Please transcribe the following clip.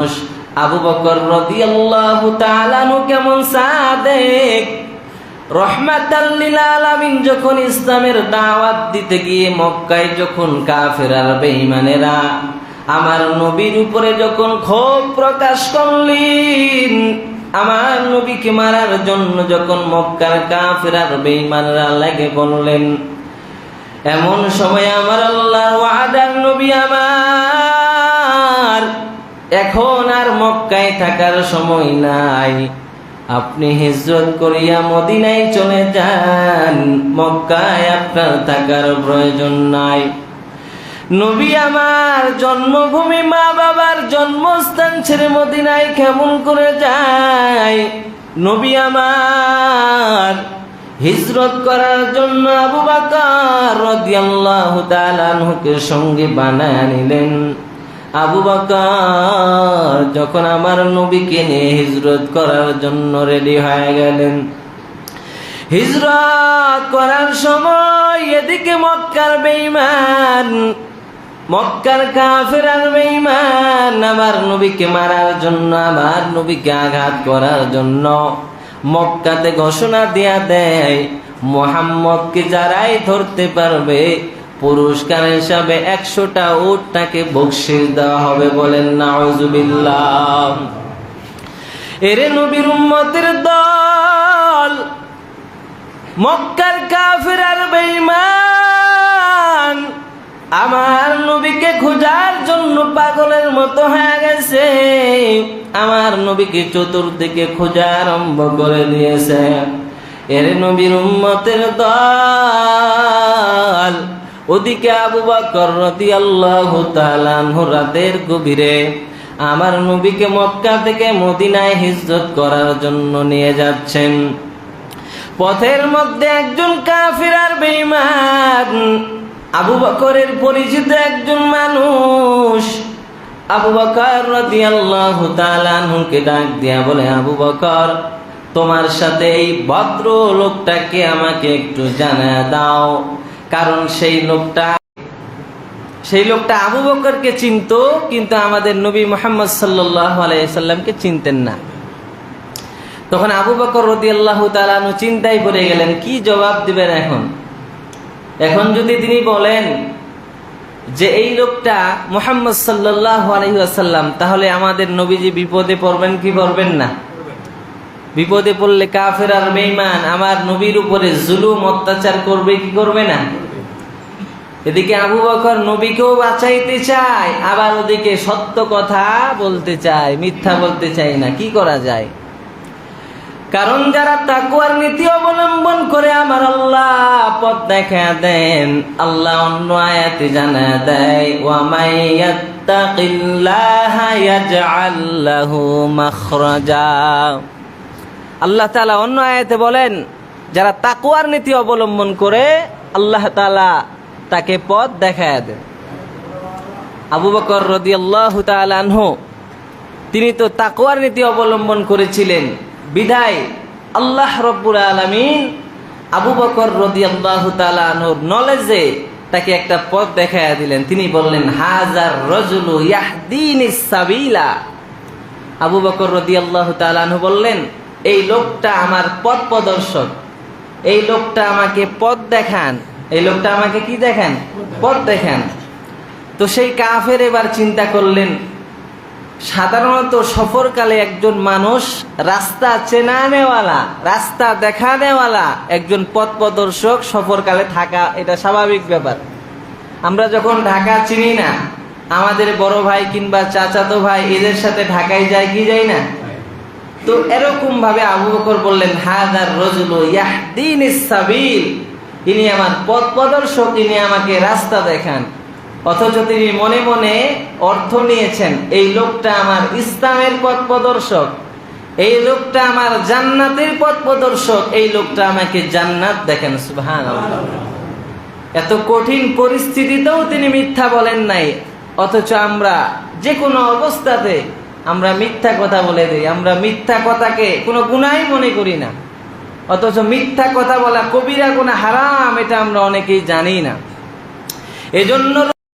আবু বকর রাদিয়াল্লাহু কেমন সাদেক? রহমাতাল্লিল যখন ইসলামের দাওয়াত দিতে গিয়ে মক্কায় যখন আমার নবীর উপরে যখন ক্ষোভ প্রকাশ করলেন, আমার নবীকে মারার জন্য যখন মক্কার কাফের আর বেঈমানরা লেগে বললেন এমন সময় আমার আল্লাহ ওয়াদার নবী আমার মক্কায় থাকার সময় নাই। আপনি হিজরত করিয়া মদিনায় চলে যান। মক্কায় আপনার থাকার প্রয়োজন নাই। নবী আমার জন্মভূমি, মা বাবার জন্মস্থান ছেড়ে মদিনায় কেমন করে যায়? নবী আমার হিজরত করার জন্য আবু বাকার রাদিয়াল্লাহু তাআলা আনহুকে সঙ্গে বানায় নিলেন। আবু বাকার যখন আমার নবীকে নিয়ে হিজরত করার জন্য রেডি হয়ে গেলেন। হিজরত করার সময় এদিকে মক্কার বেইমান মক্কার কাফের আর বেইমান আমার নবীকে মারার জন্য, আমার নবীকে আঘাত করার জন্য মক্কাতে ঘোষণা দেয়া দেয়, মোহাম্মদকে যারাই ধরতে পারবে পুরস্কার হিসাবে একশোটা উট তাকে বকশিস দেওয়া হবে বলেন, নাউজুবিল্লাহ। এরে নবীর উম্মতের দল, মক্কার কাফের আর বেঈমান, আমার নবীকে খোঁজার জন্য পাগলের মতো হয়ে গেছে। আমার নবীকে চতুর্দিকে খোঁজা আরম্ভ করে দিয়েছে। এর নবীর উম্মতের দল ওদিকে আবু বকর আনহু রাতের গভীরে আমার নবীকে মক্কা থেকে মদিনায় হিজরত করার জন্য নিয়ে যাচ্ছেন। পথের মধ্যে একজন কাফির আর বেঈমান, আবু বকরের পরিচিত একজন মানুষ। আবু বকর রাদিয়াল্লাহু তাআলা আনহুকে ডাক দিয়া বলে, আবু বকর, তোমার সাথে এই ভদ্র লোকটাকে আমাকে একটু জানা দাও। কারণ সেই লোকটা সেই লোকটা আবু বকরকে চিনতো, কিন্তু আমাদের নবী মোহাম্মদ আলাইসাল্লামকে চিনতেন না। তখন আবু বকর রদি আল্লাহ তালানু চিন্তায় পড়ে গেলেন, কি জবাব দিবেন এখন? এখন যদি তিনি বলেন যে, এই লোকটা মোহাম্মদ সাল্লাহ আলহিহাসাল্লাম তাহলে আমাদের নবীজি বিপদে পড়বেন কি পড়বেন না? বিপদে পড়লে কাফের আর বেইমান আমার নবীর উপরে জুলুম, অত্যাচার করবে, কি করবে না? এদিকে আবু বকর নবীকেও বাঁচাইতে চায়, আবার ওদিকে সত্য কথা বলতে চায়, মিথ্যা বলতে চায় না, কি করা যায়? কারণ যারা তাকুয়ার নীতি অবলম্বন করে আমার আল্লাহ পথ দেখা দেন, আল্লাহ অন্য আয়াতে জানা দেয়, ওয়ামাই ইয়াত্তাকিল্লাহা ইয়াজআল লাহু মাখরাজা। আল্লাহ তালা অন্য আয়াতে বলেন, যারা তাকুয়ার নীতি অবলম্বন করে, আল্লাহ তাআলা তাকে পথ দেখায় দেন। আবু বকর রাদিয়াল্লাহু তাআলা আনহু, তিনি তো তাকুয়ার নীতি অবলম্বন করেছিলেন। বিধায় আল্লাহ রব্বুল আলমিন আবু বকর রদি আল্লাহ তালানোর নলেজে তাকে একটা পথ দেখাইয়া দিলেন। তিনি বললেন, হাজার রজুলু ইয়াহদিন সাবিলা। আবু বকর রদি আল্লাহ তালানহু বললেন এই লোকটা আমার পথ প্রদর্শক। এই লোকটা আমাকে পথ দেখান। এই লোকটা আমাকে কি দেখান? পথ দেখান। তো সেই কাফের এবার চিন্তা করলেন, সাধারণত সফরকালে একজন মানুষ রাস্তা চেনানেওয়ালা রাস্তা দেখানেওয়ালা একজন পথ প্রদর্শক সফরকালে থাকা, এটা স্বাভাবিক ব্যাপার। আমরা যখন ঢাকা চিনি না, আমাদের বড় ভাই কিংবা চাচাতো ভাই এদের সাথে ঢাকায় যায় কি যাই না? তো এরকম ভাবে আবু বকর বললেন হাদার রজুল ইনি আমার পথ প্রদর্শক, ইনি আমাকে রাস্তা দেখান। অথচ তিনি মনে মনে অর্থ নিয়েছেন, এই লোকটা আমার ইসলামের পথ প্রদর্শক, এই লোকটা আমার জান্নাতের পথ প্রদর্শক, এই লোকটা আমাকে জান্নাত দেখেন সুবহান এত কঠিন পরিস্থিতিতেও তিনি মিথ্যা বলেন নাই, অথচ আমরা যে কোনো অবস্থাতে আমরা মিথ্যা কথা বলে দিই, আমরা মিথ্যা কথাকে কোনো গুণাই মনে করি না। অথচ মিথ্যা কথা বলা কবিরা কোনো হারাম, এটা আমরা অনেকেই জানি না। এজন্য